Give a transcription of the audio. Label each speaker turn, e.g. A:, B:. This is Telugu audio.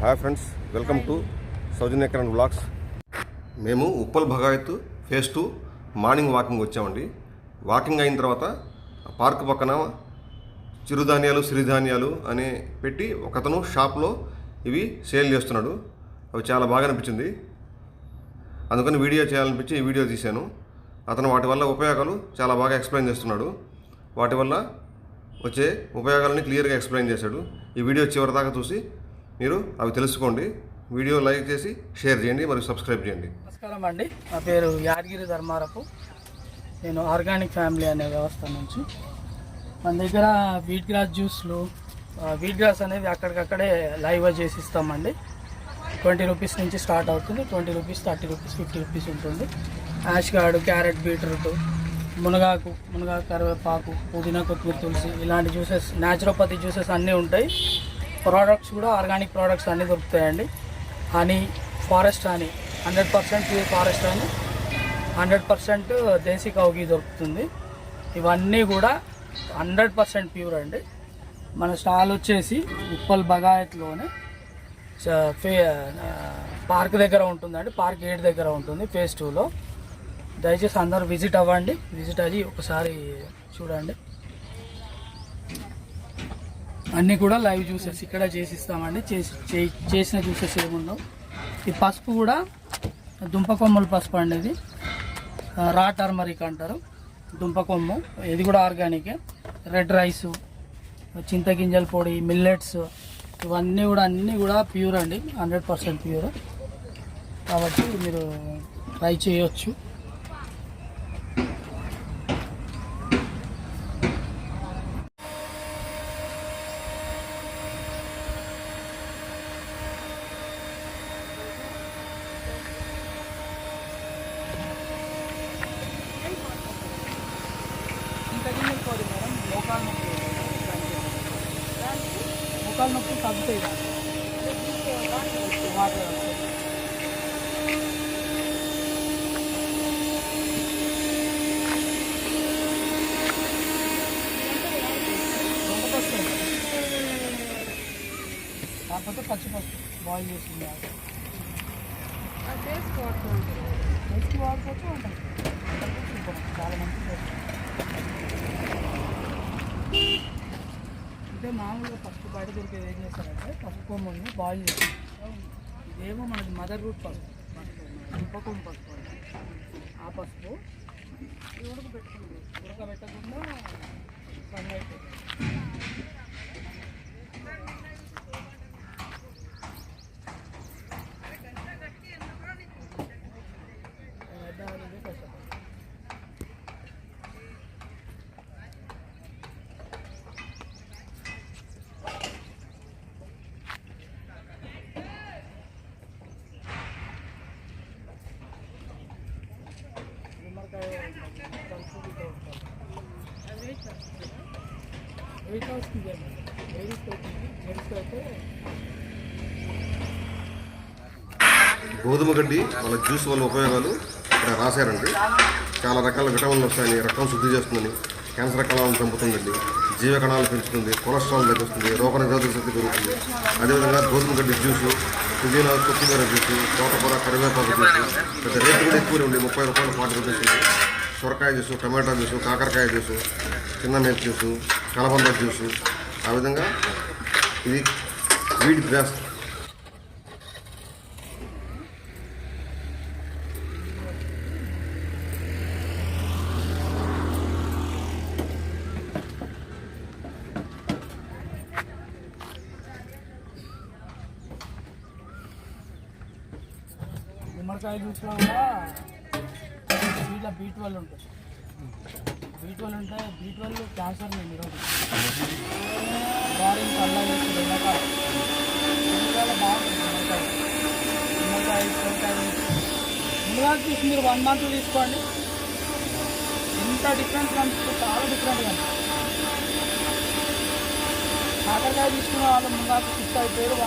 A: Hi friends welcome to Soujanyakaran vlogs మేము Uppal Bhagayath phase two morning walking వచ్చామండి. వాకింగ్ అయిన తర్వాత పార్క్ పక్కన చిరుధాన్యాలు సిరిధాన్యాలు అని పెట్టి ఒకతను షాప్లో ఇవి సేల్ చేస్తున్నాడు. అవి చాలా బాగా అనిపించింది. అందుకని వీడియో చేయాలనిపించి ఈ వీడియో తీశాను. అతను వాటి వల్ల ఉపయోగాలు చాలా బాగా ఎక్స్ప్లెయిన్ చేస్తున్నాడు. వాటి వల్ల వచ్చే ఉపయోగాలని క్లియర్గా ఎక్స్ప్లెయిన్ చేశాడు. ఈ వీడియో చివరి దాకా చూసి మీరు అవి తెలుసుకోండి. వీడియో లైక్ చేసి షేర్ చేయండి మరియు సబ్స్క్రైబ్ చేయండి.
B: నమస్కారం అండి. నా పేరు యాదగిరి ధర్మారపు. నేను ఆర్గానిక్ ఫ్యామిలీ అనే వ్యవస్థ నుంచి. మన దగ్గర వీట్ గ్రాస్ జ్యూస్లు వీట్ గ్రాస్ అనేది అక్కడికక్కడే లైవ్ చేసి ఇస్తామండి. ట్వంటీ రూపీస్ నుంచి స్టార్ట్ అవుతుంది. Twenty rupees thirty rupees fifty rupees ఉంటుంది. యాష్ గార్డు క్యారెట్ బీట్రూట్ మునగాకు మునగాకు కరివేపాకు పుదీనా కొత్తిమీర తులసి ఇలాంటి జ్యూసెస్ న్యాచురోపతి జ్యూసెస్ అన్నీ ఉంటాయి. ప్రోడక్ట్స్ కూడా ఆర్గానిక్ ప్రోడక్ట్స్ అన్నీ దొరుకుతాయండి. Honey forest honey hundred percent pure forest honey hundred percent దేశీ కౌగి దొరుకుతుంది. ఇవన్నీ కూడా హండ్రెడ్ పర్సెంట్ ప్యూర్ అండి. మన స్టాల్ వచ్చేసి ఉప్పల్ బగాయత్లోనే చ- ఫే పార్క్ దగ్గర ఉంటుందండి. పార్క్ గేట్ దగ్గర ఉంటుంది ఫేజ్ టూలో. దయచేసి అందరూ విజిట్ అవ్వండి. విజిట్ అయ్యి ఒకసారి చూడండి. అన్నీ కూడా లైవ్ జ్యూసెస్ ఇక్కడ చేసిస్తామండి. చేసి చే- చేసిన జ్యూసెస్ ఏముండవు. ఈ పసుపు కూడా దుంపకొమ్మల పసుపు అండి ఇది. రా టర్మరిక్ అంటారు. దుంపకొమ్ము ఇది కూడా ఆర్గానికే. రెడ్ రైస్ చింతగింజల పొడి మిల్లెట్స్ ఇవన్నీ కూడా అన్నీ కూడా ప్యూర్ అండి. Hundred percent pure. కాబట్టి మీరు ట్రై చేయొచ్చు. మోకాలు నొప్పి తగ్గుతాయి వాటర్ వస్తాయి. దొండపప్పు అండి. కాకపోతే పచ్చిపప్పు బాయిల్ చేసింది టేస్ట్ వాడుకోవచ్చు ఉంటుంది చాలా మంచి టేస్ట్ అంటే మామూలుగా ఫస్ట్ బయట దొరికేది ఏం చేస్తారంటే పసుపు కొమ్ముని బాయిల్ చేస్తారు. ఇదేమో మనకి మదర్ రూట్ పసుపు దుంపకొమ్ము పసుపు ఆ పసుపు ఇది ఉడకబెట్టుకుంది ఉడకబెట్టకుండా సన్ అయిపోతుంది నిమ్మకాయ కలుపుకుంటూ ఉంటాం. వెయిట్ అయితే
A: గోధుమ గడ్డి వాళ్ళ జ్యూస్ వల్ల ఉపయోగాలు ఇక్కడ రాశారండి. చాలా రకాల విటమిన్లు వస్తాయని రక్తం శుద్ధి చేస్తుందని క్యాన్సర్ కణాలను చంపుతుందండి. జీవ కణాలు పెంచుతుంది కొలెస్ట్రాల్ తగ్గిస్తుంది రోగ నిరోధక శక్తి పెరుగుతుంది. అదేవిధంగా గోధుమ గడ్డి జ్యూసు పుదీనా కొత్తిమీర జ్యూసు తోటకూర కరివేపాకు జ్యూసు పెద్ద రేటు కూడా ఎక్కువ ఉంది ముప్పై రూపాయలు పాటు రూపీస్ సొరకాయ జ్యూసు టమాటా జ్యూసు కాకరకాయ జ్యూసు చిన్న మిర్చి జ్యూసు కలబంద జ్యూసు. ఆ విధంగా ఇది వీడి గ్రాస్
B: గుమ్మడికాయ జ్యూస్లో కూడా వీటిలో బీట్ వల్ల ఉంటుంది. బీట్ వల్ల ఉంటే బీట్ వల్ల క్యాన్సర్ నిరోధం బాడీని చల్ల వేసి ఎండాకాలం ఎండాకాలం బాగుంటుంది గుమ్మడికాయ గుమ్మడికాయ సొరకాయ ముందుగా మీరు వన్ మంత్ తీసుకోండి. ఎంత డిఫరెన్స్ కనిపిస్తుంది చాలా డిఫరెంట్ కనిపిస్తుంది కాకరకాయ తీసుకున్న వాళ్ళు ముందుగా ఫిక్స్ అయిపోయారు